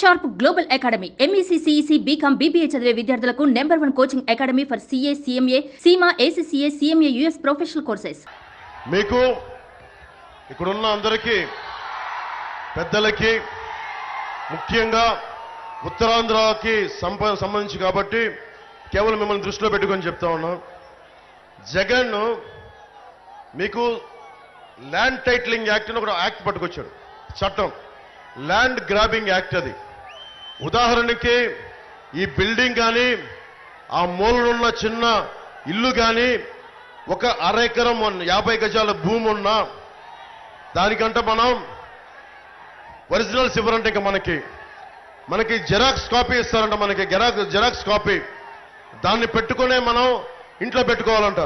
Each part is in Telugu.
Sharp global academy MEC CEC BCom BBA చదివే విద్యార్థులకు number one coaching academy for CA CMA CIMA ACCA CMA US professional courses. మీకు ఇక్కడున్న అందరికీ పెద్దలకి ముఖ్యంగా ఉత్తరాంధ్రకి సంబంధించి కాబట్టి కేవలం మిమ్మల్ని దృష్టిలో పెట్టుకొని చెప్తా ఉన్నాం. జగన్ మీకు ల్యాండ్ టైటిలింగ్ యాక్ట్ అని ఒక యాక్ట్ పట్టుకొచ్చాడు. చట్టం. ల్యాండ్ గ్రాబింగ్ యాక్ట్ అది. ఉదాహరణకి ఈ బిల్డింగ్ కానీ ఆ మూలనున్న చిన్న ఇల్లు కానీ ఒక అర ఎకరం యాభై గజాల భూమి ఉన్నా దానికంటే మనం ఒరిజినల్స్ ఇవ్వరంటే ఇంకా మనకి మనకి జెరాక్స్ కాపీ ఇస్తారంట మనకి జెరాక్స్ జెరాక్స్ కాపీ. దాన్ని పెట్టుకునే మనం ఇంట్లో పెట్టుకోవాలంట.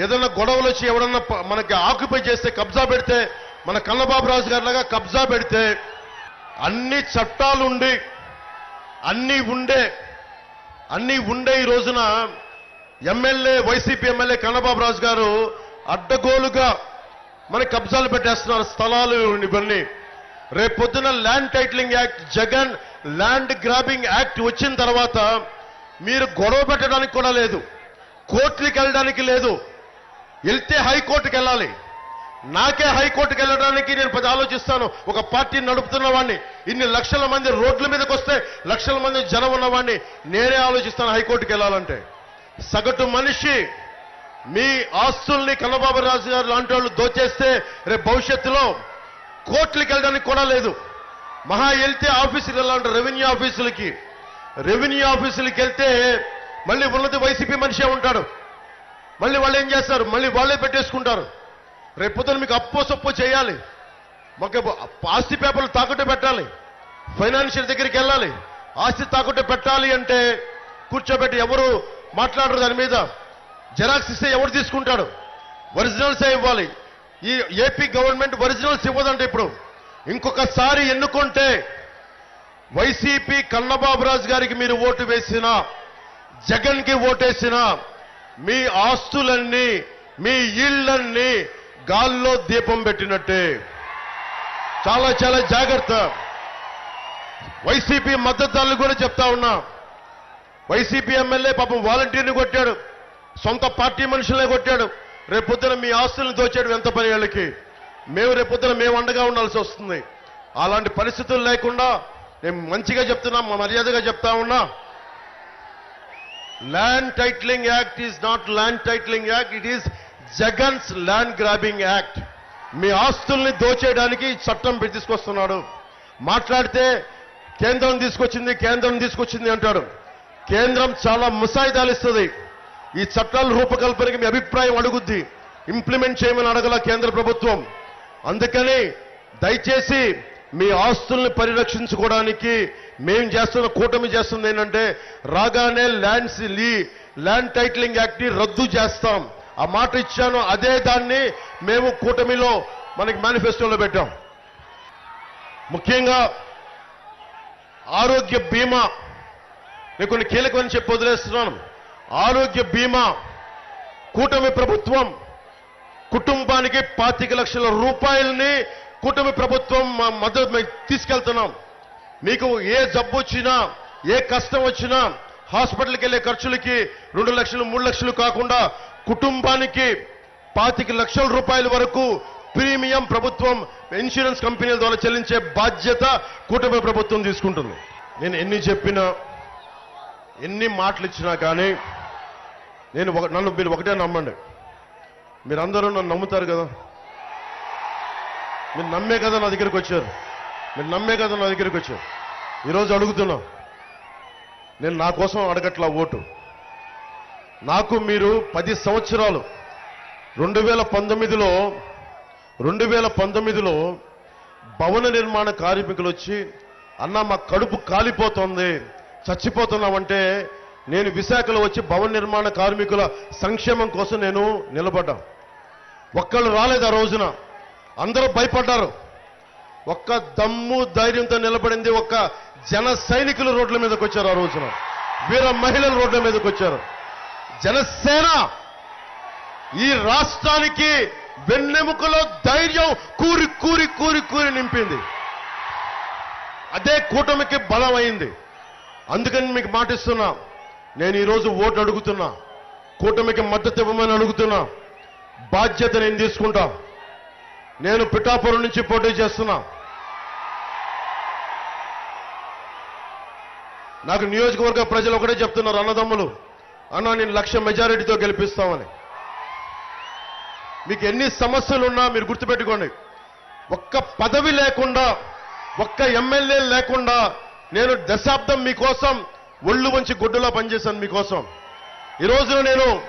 ఏదైనా గొడవలు వచ్చి ఎవడన్నా మనకి ఆక్యుపై చేస్తే కబ్జా పెడితే మన కన్నబాబు రాజు గారిలాగా కబ్జా పెడితే అన్ని చట్టాలు ఉండి అన్ని ఉండే అన్ని ఉండే ఈ రోజున MLA YCP MLA Kannababu Raju garu అడ్డగోలుగా మన కబ్జాలు పెట్టేస్తున్నారు. స్థలాలు ఇవన్నీ. రేపొద్దున land titling act Jagan land grabbing act వచ్చిన తర్వాత మీరు గొడవ పెట్టడానికి కూడా లేదు. కోర్టులకు వెళ్ళడానికి లేదు. వెళ్తే హైకోర్టుకి వెళ్ళాలి. నాకే హైకోర్టుకి వెళ్ళడానికి నేను పది ఆలోచిస్తాను. ఒక పార్టీని నడుపుతున్న వాడిని ఇన్ని లక్షల మంది రోడ్ల మీదకి వస్తే లక్షల మంది జనం ఉన్నవాడిని నేనే ఆలోచిస్తాను హైకోర్టుకి వెళ్ళాలంటే. సగటు మనిషి మీ ఆస్తుల్ని కన్నబాబు రాజు గారు లాంటి వాళ్ళు దోచేస్తే రేపు భవిష్యత్తులో కోర్టులకు వెళ్ళడానికి కూడా లేదు. మహా వెళ్తే ఆఫీసులు వెళ్ళాలంటే రెవెన్యూ ఆఫీసులకి. రెవెన్యూ ఆఫీసులకి వెళ్తే మళ్ళీ ఉన్నది వైసీపీ మనిషే ఉంటాడు. మళ్ళీ వాళ్ళు ఏం చేస్తారు? మళ్ళీ వాళ్ళే పెట్టేసుకుంటారు. రేపు మీకు అప్పో సొప్పో చేయాలి. మాకు ఆస్తి పేపర్లు తాకట్టు పెట్టాలి. ఫైనాన్షియల్ దగ్గరికి వెళ్ళాలి. ఆస్తి తాకట్టు పెట్టాలి అంటే కూర్చోబెట్టి ఎవరు మాట్లాడరు దాని మీద. జెరాక్స్ ఇస్తే ఎవరు తీసుకుంటాడు? ఒరిజినల్సే ఇవ్వాలి? ఈ ఏపీ గవర్నమెంట్ ఒరిజినల్స్ ఇవ్వదంటే ఇప్పుడు. ఇంకొకసారి ఎన్నుకుంటే వైసీపీ కన్నబాబురాజు గారికి మీరు ఓటు వేసినా జగన్కి ఓటేసినా మీ ఆస్తులన్నీ మీ ఇళ్ళన్నీ గాల్లో దీపం పెట్టినట్టే. చాలా చాలా జాగ్రత్త. వైసీపీ మద్దతుదారులు కూడా చెప్తా ఉన్నా. వైసీపీ ఎమ్మెల్యే పాపం వాలంటీర్ని కొట్టాడు. సొంత పార్టీ మనుషులనే కొట్టాడు. రేపొద్దున మీ ఆస్తులను దోచాడు ఎంత పని వాళ్ళకి? మేము రేపొద్దున మేము అండగా ఉండాల్సి వస్తుంది. అలాంటి పరిస్థితులు లేకుండా నేను మంచిగా చెప్తున్నా మా మర్యాదగా చెప్తా ఉన్నా. Land titling act is not land titling act it is Jagan's land grabbing act మీ ఆస్తుల్ని దోచేయడానికి చట్టం పెట్టి తీసుకొస్తున్నాడు. మాట్లాడితే కేంద్రం తీసుకొచ్చింది కేంద్రం తీసుకొచ్చింది అంటాడు. కేంద్రం చాలా ముసాయిదాలు ఇస్తుంది. ఈ చట్టాల రూపకల్పనకి మీ అభిప్రాయం అడుగుద్ది. ఇంప్లిమెంట్ చేయమని అడగల కేంద్ర ప్రభుత్వం. అందుకని దయచేసి మీ ఆస్తుల్ని పరిరక్షించుకోవడానికి మేం చేస్తున్న కూటమి చేస్తుంది ఏంటంటే రాగానే ల్యాండ్స్ లీ ల్యాండ్ టైటిలింగ్ యాక్ట్ని రద్దు చేస్తాం. ఆ మాట ఇచ్చాను అదే దాన్ని మేము కూటమిలో మనకి మేనిఫెస్టోలో పెట్టాం. ముఖ్యంగా ఆరోగ్య బీమా నేను కొన్ని కీలకమని చెప్పి వదిలేస్తున్నాను. ఆరోగ్య బీమా కూటమి ప్రభుత్వం కుటుంబానికి పాతిక లక్షల రూపాయలని కూటమి ప్రభుత్వం మద్దతు తీసుకెళ్తున్నాం. మీకు ఏ జబ్బు వచ్చినా ఏ కష్టం వచ్చినా హాస్పిటల్కి వెళ్ళే ఖర్చులకి రెండు లక్షలు మూడు లక్షలు కాకుండా కుటుంబానికి పాతిక లక్షల రూపాయల వరకు ప్రీమియం ప్రభుత్వం ఇన్సూరెన్స్ కంపెనీల ద్వారా చెల్లించే బాధ్యత కూటమి ప్రభుత్వం తీసుకుంటుంది. నేను ఎన్ని చెప్పినా ఎన్ని మాటలు ఇచ్చినా కానీ నేను ఒక- నన్ను మీరు ఒకటే నమ్మండి. మీరందరూ నన్ను నమ్ముతారు కదా? మీరు నమ్మే కదా నా దగ్గరికి వచ్చారు? మీరు నమ్మే కదా నా దగ్గరికి వచ్చారు? ఈరోజు అడుగుతున్నా నేను నా కోసం అడగట్లా ఓటు. నాకు మీరు పది సంవత్సరాలు. రెండు వేల పంతొమ్మిదిలో రెండు వేల పంతొమ్మిదిలో భవన నిర్మాణ కార్మికులు వచ్చి అన్న మా కడుపు కాలిపోతుంది చచ్చిపోతున్నామంటే నేను విశాఖలో వచ్చి భవన నిర్మాణ కార్మికుల సంక్షేమం కోసం నేను నిలబడ్డా. ఒక్కళ్ళు రాలేదు ఆ రోజున. అందరూ భయపడ్డారు. ఒక్క దమ్ము ధైర్యంతో నిలబడింది ఒక్క జన సైనికులు రోడ్ల మీదకి వచ్చారు ఆ రోజున. వీర మహిళలు రోడ్ల మీదకి వచ్చారు. జనసేన ఈ రాష్ట్రానికి వెన్నెముకలో ధైర్యం కూరి కూరి కూరి కూరి నింపింది. అదే కూటమికి బలం అయింది అందుకని మీకు మాటిస్తున్నా నేను ఈరోజు ఓటు అడుగుతున్నా కూటమికి మద్దతు ఇవ్వమని అడుగుతున్నా బాధ్యత నేను తీసుకుంటా. నేను పిఠాపురం నుంచి పోటీ చేస్తున్నా. నాకు నియోజకవర్గ ప్రజలు ఒకటే చెప్తున్నారు అన్నదమ్ములు. అన్నా నేను లక్ష మెజారిటీతో గెలిపిస్తామని. మీకు ఎన్ని సమస్యలు ఉన్నా మీరు గుర్తుపెట్టుకోండి. ఒక్క పదవి లేకుండా ఒక్క ఎమ్మెల్యే లేకుండా నేను దశాబ్దం మీకోసం ఒళ్ళు వంచి గుడ్డులా పనిచేశాను మీకోసం. ఈ రోజున నేను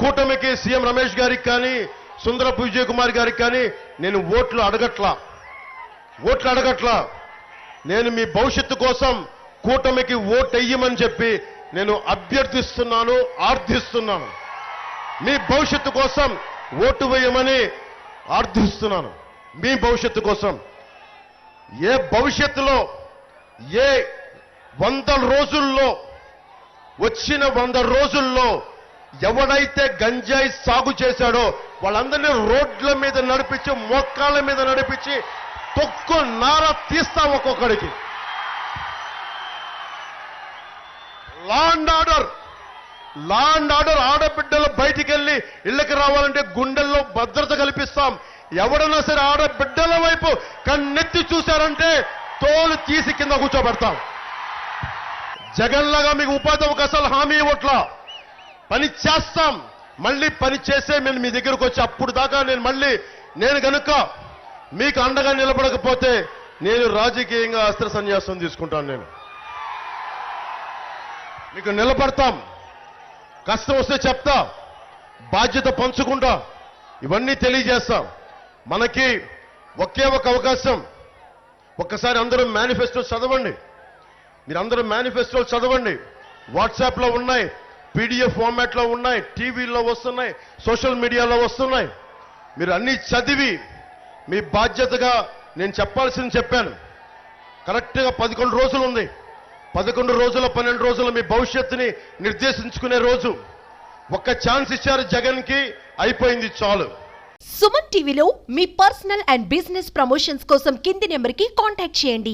కూటమికి సీఎం రమేష్ గారికి కానీ సుందరపు విజయ్ కుమార్ గారికి కానీ నేను ఓట్లు అడగట్లా. ఓట్లు అడగట్లా. నేను మీ భవిష్యత్తు కోసం కూటమికి ఓటు వెయ్యమని చెప్పి నేను అభ్యర్థిస్తున్నాను ఆర్థిస్తున్నాను. మీ భవిష్యత్తు కోసం ఓటు వేయమని ఆర్థిస్తున్నాను. మీ భవిష్యత్తు కోసం. ఏ భవిష్యత్తులో ఏ వంద రోజుల్లో వచ్చిన వంద రోజుల్లో ఎవడైతే గంజాయి సాగు చేశాడో వాళ్ళందరినీ రోడ్ల మీద నడిపించి మోకాళ్ళ మీద నడిపించి తొక్కు నార తీస్తాం ఒక్కొక్కడికి. Law and order. Law and order ఆడబిడ్డలు బయటికి వెళ్ళి ఇళ్ళకి రావాలంటే గుండెల్లో భద్రత కల్పిస్తాం. ఎవడన్నా సరే ఆడబిడ్డల వైపు కన్నెత్తి చూశారంటే తోలు తీసి కింద కూర్చోబెడతాం. జగన్లాగా మీకు ఉపాధి అవకాశాలు హామీ ఇవ్వట్లా. పని చేస్తాం. మళ్ళీ పని చేసే నేను మీ దగ్గరకు వచ్చి అప్పుడు దాకా నేను మళ్ళీ నేను కనుక మీకు అండగా నిలబడకపోతే నేను రాజకీయంగా అస్త్ర సన్యాసం తీసుకుంటాను నేను. మీకు నిలబడతాం. కష్టం వస్తే చెప్తా. బాధ్యత పంచుకుంటా. ఇవన్నీ తెలియజేస్తాం. మనకి ఒకే ఒక అవకాశం. ఒక్కసారి అందరూ మేనిఫెస్టో చదవండి. మీరందరూ మేనిఫెస్టోలు చదవండి. వాట్సాప్లో ఉన్నాయి. పీడిఎఫ్ ఫార్మాట్లో ఉన్నాయి. టీవీలో వస్తున్నాయి. సోషల్ మీడియాలో వస్తున్నాయి. మీరు అన్నీ చదివి మీ బాధ్యతగా నేను చెప్పాల్సింది చెప్పాను. కరెక్ట్గా పదకొండు రోజులు ఉంది. పదకొండు రోజుల పన్నెండు రోజుల మీ భవిష్యత్తుని నిర్దేశించుకునే రోజు. ఒక్క ఛాన్స్ ఇచ్చారు జగన్కి అయిపోయింది చాలు. సుమన్ టీవీలో మీ పర్సనల్ అండ్ బిజినెస్ ప్రమోషన్స్ కోసం కింది నెంబర్కి కాంటాక్ట్ చేయండి.